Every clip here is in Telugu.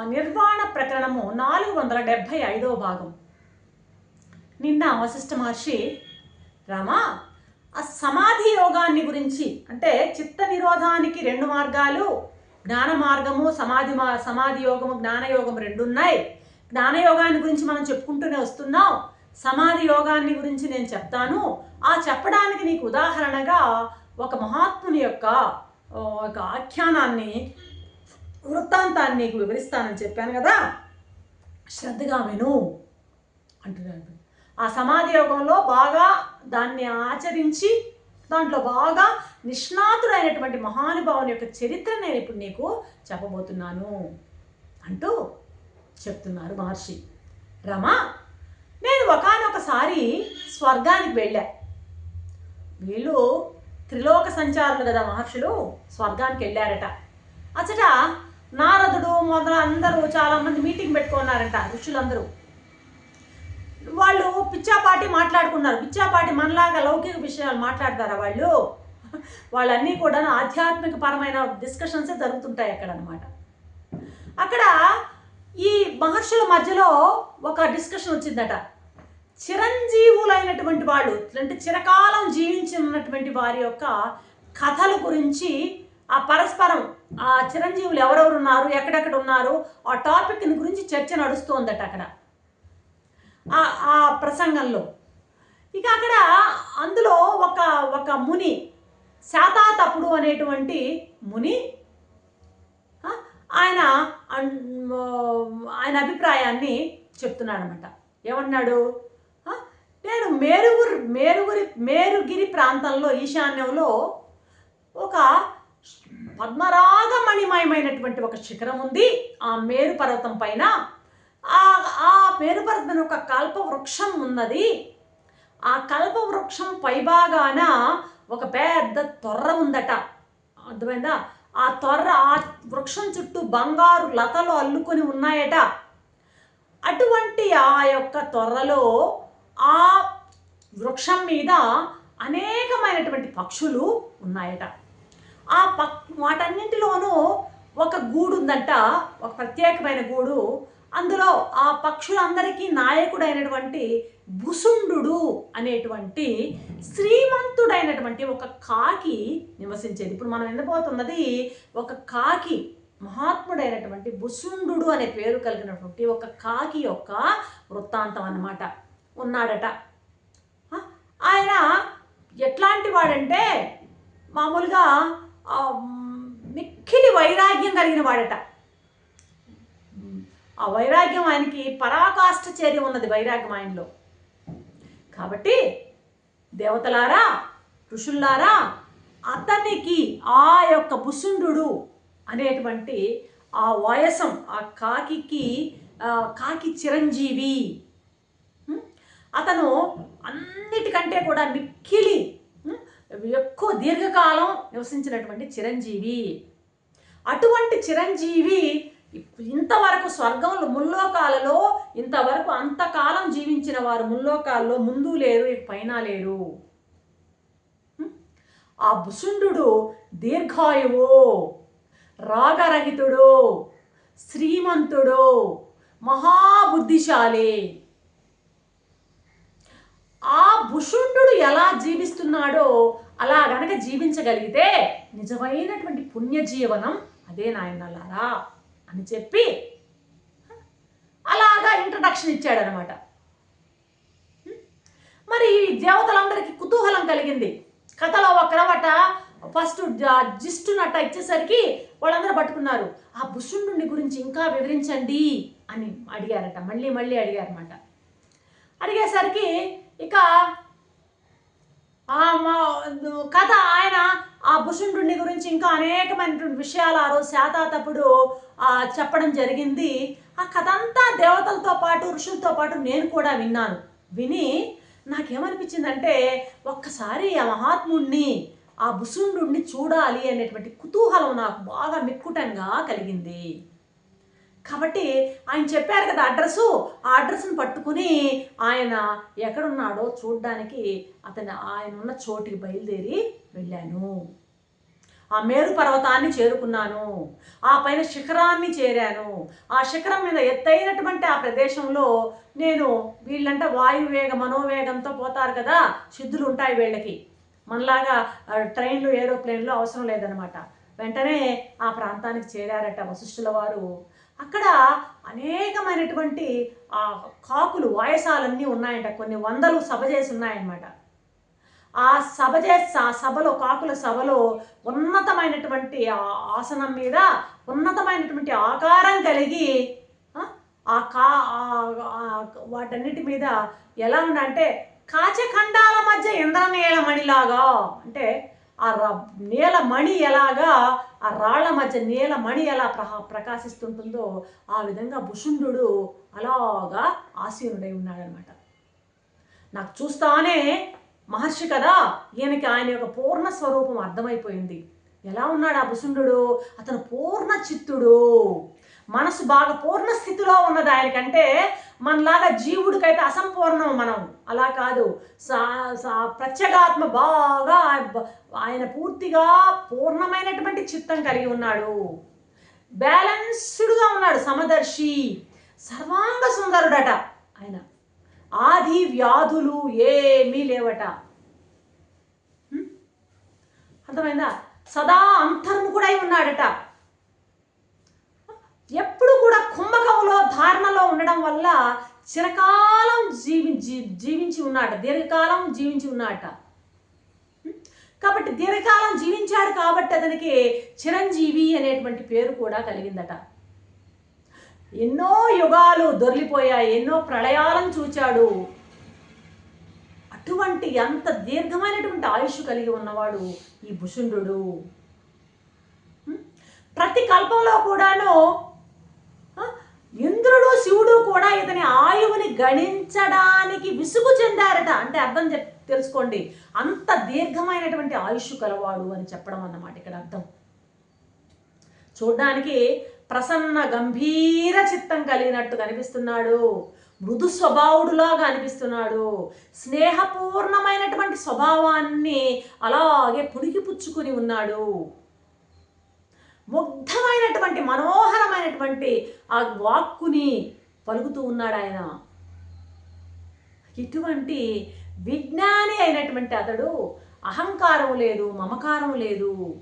నిర్వాణ ప్రకరణము నాలుగు వందల డెబ్భై ఐదవ భాగం. నిన్న వశిష్ఠ మహర్షి రామా ఆ సమాధి యోగాన్ని గురించి అంటే చిత్త నిరోధానికి రెండు మార్గాలు జ్ఞాన మార్గము సమాధి మా సమాధి యోగము జ్ఞాన రెండు ఉన్నాయి. జ్ఞానయోగాన్ని గురించి మనం చెప్పుకుంటూనే వస్తున్నాం. సమాధి యోగాన్ని గురించి నేను చెప్తాను. ఆ చెప్పడానికి నీకు ఉదాహరణగా ఒక మహాత్ముని యొక్క ఒక ఆఖ్యానాన్ని వృత్తాంతాన్ని నీకు వివరిస్తానని చెప్పాను కదా. శ్రద్ధగా విను అంటున్నాడు. ఆ సమాధి యోగంలో బాగా దాన్ని ఆచరించి దాంట్లో బాగా నిష్ణాతుడైనటువంటి మహానుభావుని యొక్క చరిత్ర నేను ఇప్పుడు నీకు చెప్పబోతున్నాను అంటూ చెప్తున్నారు మహర్షి. రమ నేను ఒకనొకసారి స్వర్గానికి వెళ్ళా. వీళ్ళు త్రిలోక సంచారులు కదా మహర్షులు స్వర్గానికి వెళ్ళారట. అచ్చట నారదుడు మొదలు అందరూ చాలామంది మీటింగ్ పెట్టుకున్నారంట ఋషులందరూ. వాళ్ళు పిచ్చాపాటి మాట్లాడుకున్నారు. పిచ్చాపాటి మనలాగా లౌకిక విషయాలు మాట్లాడతారా వాళ్ళు? వాళ్ళన్నీ కూడా ఆధ్యాత్మిక పరమైన డిస్కషన్సే జరుగుతుంటాయి అక్కడ అనమాట అక్కడ ఈ మహర్షుల మధ్యలో ఒక డిస్కషన్ వచ్చిందట. చిరంజీవులైనటువంటి వాళ్ళు అంటే చిరకాలం జీవించినటువంటి వారి యొక్క కథల గురించి ఆ పరస్పరం ఆ చిరంజీవులు ఎవరెవరు ఉన్నారు ఎక్కడెక్కడ ఉన్నారు ఆ టాపిక్ని గురించి చర్చ నడుస్తోందట అక్కడ. ఆ ఆ ప్రసంగంలో. ఇక అక్కడ అందులో ఒక ఒక ముని శాతాతపుడు అనేటువంటి ముని ఆయన ఆయన అభిప్రాయాన్ని చెప్తున్నాడనమాట ఏమన్నాడు? నేను మేరుగురి మేరుగురి మేరుగిరి ప్రాంతంలో ఈశాన్యంలో ఒక పద్మరాగమణిమయమైనటువంటి ఒక శిఖరం ఉంది. ఆ మేరు పర్వతం పైన. ఆ ఆ మేరు పర్వతం ఒక కల్ప వృక్షం ఉన్నది. ఆ కల్ప వృక్షం పైభాగాన ఒక పెద్ద తొర్ర ఉందట. అర్థమైందా? ఆ తొర్ర ఆ వృక్షం చుట్టూ బంగారు లతలు అల్లుకొని ఉన్నాయట. అటువంటి ఆ యొక్క తొర్రలో ఆ వృక్షం మీద అనేకమైనటువంటి పక్షులు ఉన్నాయట. ఆ పక్ వాటన్నింటిలోనూ ఒక గూడు ఉందంట ఒక ప్రత్యేకమైన గూడు. అందులో ఆ పక్షులందరికీ నాయకుడైనటువంటి భుసుండు అనేటువంటి శ్రీమంతుడైనటువంటి ఒక కాకి నివసించేది. ఇప్పుడు మనం వినబోతున్నది ఒక కాకి మహాత్ముడైనటువంటి భుసుండు అనే పేరు కలిగినటువంటి ఒక కాకి యొక్క వృత్తాంతం అన్నమాట. ఉన్నాడట. ఆయన ఎట్లాంటి వాడంటే మామూలుగా మిక్కిలి వైరాగ్యం కలిగిన వాడట. ఆ వైరాగ్యం ఆయనకి పరాకాష్ఠ చేరి ఉన్నది వైరాగ్యం ఆయనలో. కాబట్టి దేవతలారా ఋషుల్లారా అతనికి ఆ యొక్క భుసుండు అనేటువంటి ఆ వయసం ఆ కాకికి కాకి చిరంజీవి అతను అన్నిటికంటే కూడా మిక్కిలి ఎక్కువ దీర్ఘకాలం నివసించినటువంటి చిరంజీవి. అటువంటి చిరంజీవి ఇంతవరకు స్వర్గంలో ముల్లోకాలలో ఇంతవరకు అంతకాలం జీవించిన వారు ముల్లోకాల్లో ముందు లేరు పైన లేరు. ఆ భుసుండు దీర్ఘాయువు రాగరహితుడు శ్రీమంతుడు మహాబుద్ధిశాలి. ఆ భుషుండు ఎలా జీవిస్తున్నాడో అలా గనక జీవించగలిగితే నిజమైనటువంటి పుణ్యజీవనం అదే నాయనలారా అని చెప్పి అలాగా ఇంట్రడక్షన్ ఇచ్చాడనమాట. మరి ఈ దేవతలందరికీ కుతూహలం కలిగింది. కథలో ఒకరవట ఫస్ట్ జిస్టునట్ట ఇచ్చేసరికి వాళ్ళందరూ పట్టుకున్నారు. ఆ భుషుండు గురించి ఇంకా వివరించండి అని అడిగారట. మళ్ళీ మళ్ళీ అడిగారన్నమాట. అడిగేసరికి ఇక ఆ మా కథ ఆయన ఆ భుషుండుని గురించి ఇంకా అనేకమైనటువంటి విషయాలు ఆ రోజు శాతాతపుడు చెప్పడం జరిగింది. ఆ కథ అంతా దేవతలతో పాటు ఋషులతో పాటు నేను కూడా విన్నాను. విని నాకేమనిపించిందంటే ఒక్కసారి ఆ మహాత్ముడిని ఆ భుసుండుని చూడాలి అనేటువంటి కుతూహలం నాకు బాగా మిక్కుటంగా కలిగింది. కాబట్టి ఆయన చెప్పారు కదా అడ్రస్సు. ఆ అడ్రస్ని పట్టుకుని ఆయన ఎక్కడున్నాడో చూడడానికి అతను ఆయన ఉన్న చోటికి బయలుదేరి వెళ్ళాను. ఆ మేరు పర్వతాన్ని చేరుకున్నాను. ఆ పైన శిఖరాన్ని చేరాను. ఆ శిఖరం మీద ఎత్తైనటువంటి ఆ ప్రదేశంలో నేను వీళ్ళంటే వాయువేగ మనోవేగంతో పోతారు కదా సిద్ధులు ఉంటాయి వీళ్ళకి. మనలాగా ట్రైన్లు ఏరోప్లేన్లు అవసరం లేదనమాట వెంటనే ఆ ప్రాంతానికి చేరారట వశిష్ఠుల వారు. అక్కడ అనేకమైనటువంటి ఆ కాకులు వాయసాలన్నీ ఉన్నాయంట. కొన్ని వందలు సభ చేసి ఉన్నాయన్నమాట. ఆ సభ చేసి ఆ సభలో కాకుల సభలో ఉన్నతమైనటువంటి ఆ ఆసనం మీద ఉన్నతమైనటువంటి ఆకారం కలిగి ఆ, కా వాటన్నిటి మీద ఎలా ఉందంటే కాచఖండాల మధ్య ఇంద్రనీలమణిలాగా అంటే ఆ ర- నీల మణి ఎలాగా ఆ రాళ్ళ మధ్య నీల మణి ఎలా ప్రకాశిస్తుంటుందో ఆ విధంగా భుషుండు అలాగా ఆసీనుడై ఉన్నాడనమాట. నాకు చూస్తానే మహర్షి కదా ఈయనకి ఆయన యొక్క పూర్ణ స్వరూపం అర్థమైపోయింది. ఎలా ఉన్నాడు ఆ భుసుండు అతను పూర్ణ చిత్తుడు. మనసు బాగా పూర్ణ స్థితిలో ఉన్నది ఆయనకంటే మనలాగా జీవుడికైతే అసంపూర్ణం మనం. అలా కాదు. సా సా- ప్రత్యేగాత్మ బాగా ఆయన పూర్తిగా పూర్ణమైనటువంటి చిత్తం కలిగి ఉన్నాడు. బ్యాలెన్స్డ్గా ఉన్నాడు సమదర్శి. సర్వాంగ సుందరుడట ఆయన. ఆది వ్యాధులు ఏమీ లేవట. అర్థమైందా? సదా అంతర్ముఖుడై ఉన్నాడట. ఎప్పుడు కూడా కుంభక ధారణలో ఉండడం వల్ల చిరకాలం జీవించి జీవించి ఉన్నాట దీర్ఘకాలం జీవించి ఉన్నాడట. కాబట్టి దీర్ఘకాలం జీవించాడు కాబట్టి అతనికి చిరంజీవి అనేటువంటి పేరు కూడా కలిగిందట. ఎన్నో యుగాలు దొర్లిపోయాయి ఎన్నో ప్రళయాలను చూచాడు. అటువంటి అంత దీర్ఘమైనటువంటి ఆయుష్ కలిగి ఉన్నవాడు ఈ భుషుండు ప్రతి కల్పంలో కూడాను ఇంద్రుడు శివుడు కూడా ఇతని ఆయువుని గణించడానికి విసుగు చెందారట. అంటే అర్థం చెప్ తెలుసుకోండి. అంత దీర్ఘమైనటువంటి ఆయుష్ కలవాడు అని చెప్పడం అన్నమాట ఇక్కడ అర్థం. చూడ్డానికి ప్రసన్న గంభీర చిత్తం కలిగినట్టు కనిపిస్తున్నాడు. మృదు స్వభావుడులాగా అనిపిస్తున్నాడు. స్నేహపూర్ణమైనటువంటి స్వభావాన్ని అలాగే పుణికిపుచ్చుకుని ఉన్నాడు. ముగ్ధమైనటువంటి మనోహరమైనటువంటి ఆ వాక్కుని పలుకుతూ ఉన్నాడు ఆయన. ఇటువంటి విజ్ఞాని అయినటువంటి అతడు అహంకారం లేదు మమకారం లేదు.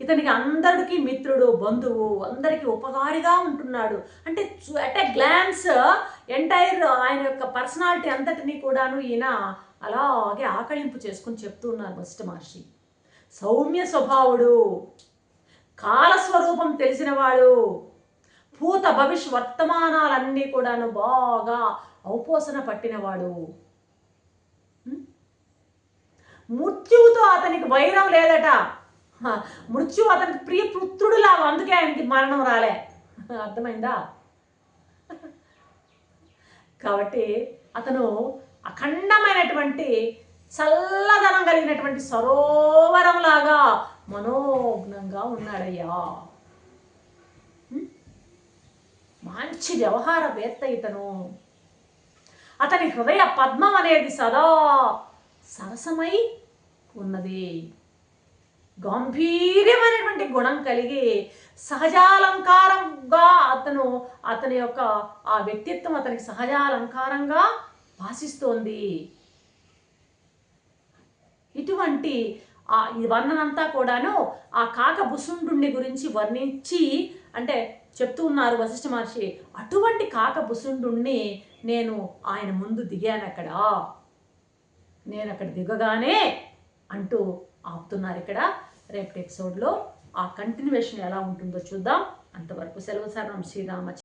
ఇతనికి అందరికీ మిత్రుడు బంధువు అందరికీ ఉపకారిగా ఉంటున్నాడు. అంటే అట్ ఎ గ్లాన్స్ ఎంటైర్ ఆయన యొక్క పర్సనాలిటీ అంతటినీ కూడాను ఈయన అలాగే ఆకళింపు చేసుకుని చెప్తూ ఉన్నారు వశిష్ఠ మహర్షి. సౌమ్య స్వభావుడు. కాలస్వరూపం తెలిసినవాడు భూత భవిష్య వర్తమానాలన్నీ కూడాను బాగా ఔపోసన పట్టినవాడు. మృత్యువుతో అతనికి వైరం లేదట. మృత్యు అతనికి ప్రియ పుత్రుడు లాగా అందుకే ఆయనకి మరణం రాలే. అర్థమైందా? కాబట్టి అతను అఖండమైనటువంటి చల్లదనం కలిగినటువంటి సరోవరం లాగా మనోజ్ఞంగా ఉన్నాడయ్యా. మంచి వ్యవహారవేత్త ఇతను. అతని హృదయ పద్మం అనేది సదా సరసమై ఉన్నది. గంభీర్యమైనటువంటి గుణం కలిగి సహజాలంకారంగా అతను అతని యొక్క ఆ వ్యక్తిత్వం అతనికి సహజాలంకారంగా భాషిస్తోంది ఇటువంటి ఆ ఈ వర్ణనంతా కూడాను ఆ కాక బుసుండుని గురించి వర్ణించి అంటే చెప్తూ ఉన్నారు వశిష్ఠ మహర్షి అటువంటి కాక బుసుండుణ్ణి నేను ఆయన ముందు దిగాను అక్కడ నేను అక్కడ దిగగానే అంటూ ఆపుతున్నారు ఇక్కడ రేపటి ఎపిసోడ్లో. ఆ కంటిన్యూషన్ ఎలా ఉంటుందో చూద్దాం. అంతవరకు సెలవు సరణం శ్రీరామ